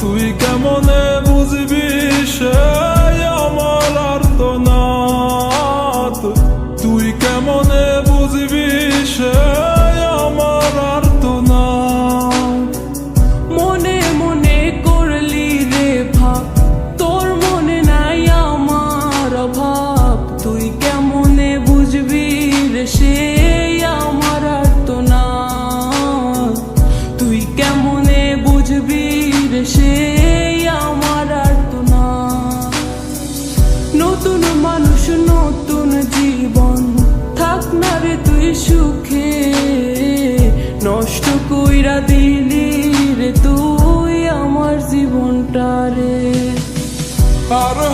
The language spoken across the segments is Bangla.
তুই কেমনে বুঝবি সে আমার আর তো তুই কেমনে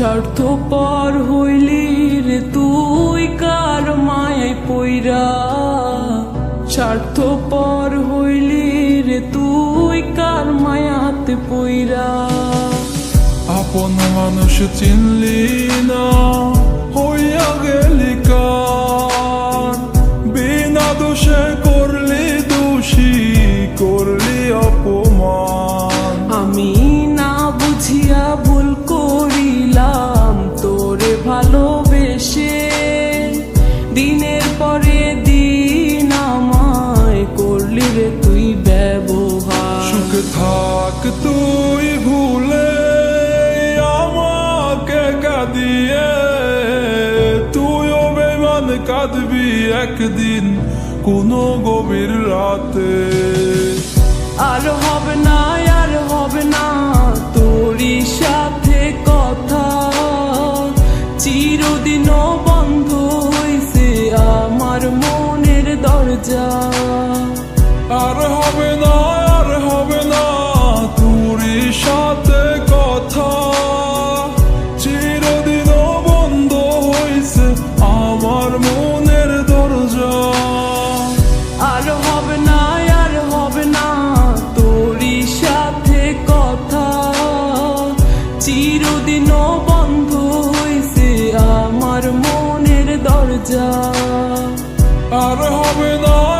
স্বার্থ পর হইলি রে তুই কার মায় পইরা? স্বার্থ পর হইলি রে তুই কার মায়াতে পইরা? আপন মানুষ চিনলি না, হইয়া গেলি কার? বিনা দোষে ভালোবেসে দিনের পরে দিন আমায় করলি রে তুই ব্যবহার। সুখ থাক তুই ভুলে আমাকে কাঁদিয়ে তুইও বেমান কাঁদবি একদিন কোনো গভীর রাতে। আর হবে না দরজা আর হবে না আর হবে না তোরই সাথে কথা। চিরদিনও বন্ধ হইছে আমার মনের দরজা। আর হবে না আর হবে না তোরই সাথে কথা। চিরদিনও বন্ধ হইছে আমার মনের দরজা। আর হবে না